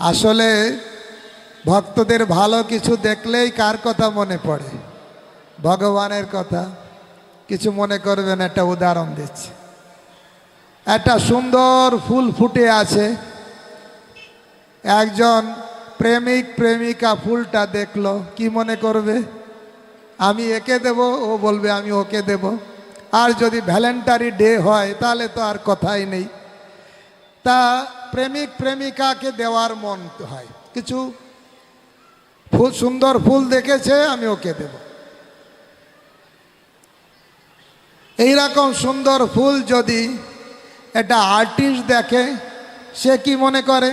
আসলে ভক্তদের ভালো কিছু দেখলেই কার কথা মনে পড়ে? ভগবানের কথা। কিছু মনে করবেন, একটা উদাহরণ দিচ্ছি। একটা সুন্দর ফুল ফুটে আছে। একজন প্রেমিক, প্রেমিকা ফুলটা দেখল, কি মনে করবে? আমি একে দেব, ও বলবে, আমি ওকে দেব। আর যদি ভ্যালেন্টারি ডে হয়, তাহলে তো আর কথাই নেই। তা প্রেমিক প্রেমিকাকে দেওয়ার মন হয়। কিছু ফুল সুন্দর ফুল দেখেছে, আমি ওকে দেব। এইরকম সুন্দর ফুল যদি একটা আর্টিস্ট দেখে, সে কি মনে করে?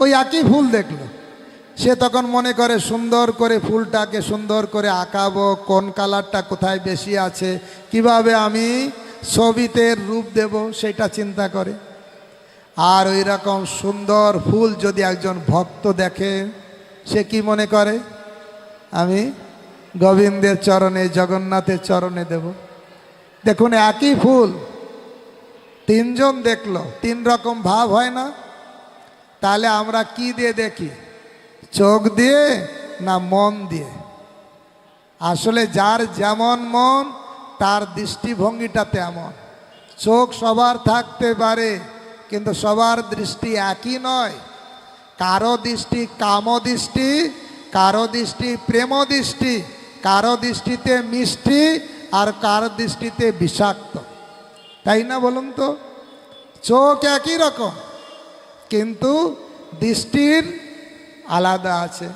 ওই একই ফুল দেখল। সে তখন মনে করে, সুন্দর করে ফুলটাকে সুন্দর করে আঁকাবো, কোন কালারটা কোথায় বেশি আছে, কীভাবে আমি ছবিতে রূপ দেব, সেটা চিন্তা করে। আর ওই রকম সুন্দর ফুল যদি একজন ভক্ত দেখে, সে কি মনে করে? আমি গোবিন্দের চরণে, জগন্নাথের চরণে দেব। দেখুন, একই ফুল। তিনজন দেখল, তিন রকম ভাব হয় না? তাহলে আমরা কি দিয়ে দেখি? চোখ দিয়ে না মন দিয়ে? আসলে যার যেমন মন, তার দৃষ্টিভঙ্গিটা তেমন। চোখ সবার থাকতে পারে। কিন্তু সবার দৃষ্টি একই নয়। কারও দৃষ্টি কাম দৃষ্টি, কারও দৃষ্টি প্রেম দৃষ্টি, কারও দৃষ্টিতে মিষ্টি আর কারও দৃষ্টিতে বিষাক্ত। তাই না বলুন তো? চোখ একই রকম, কিন্তু দৃষ্টির আলাদা আছে।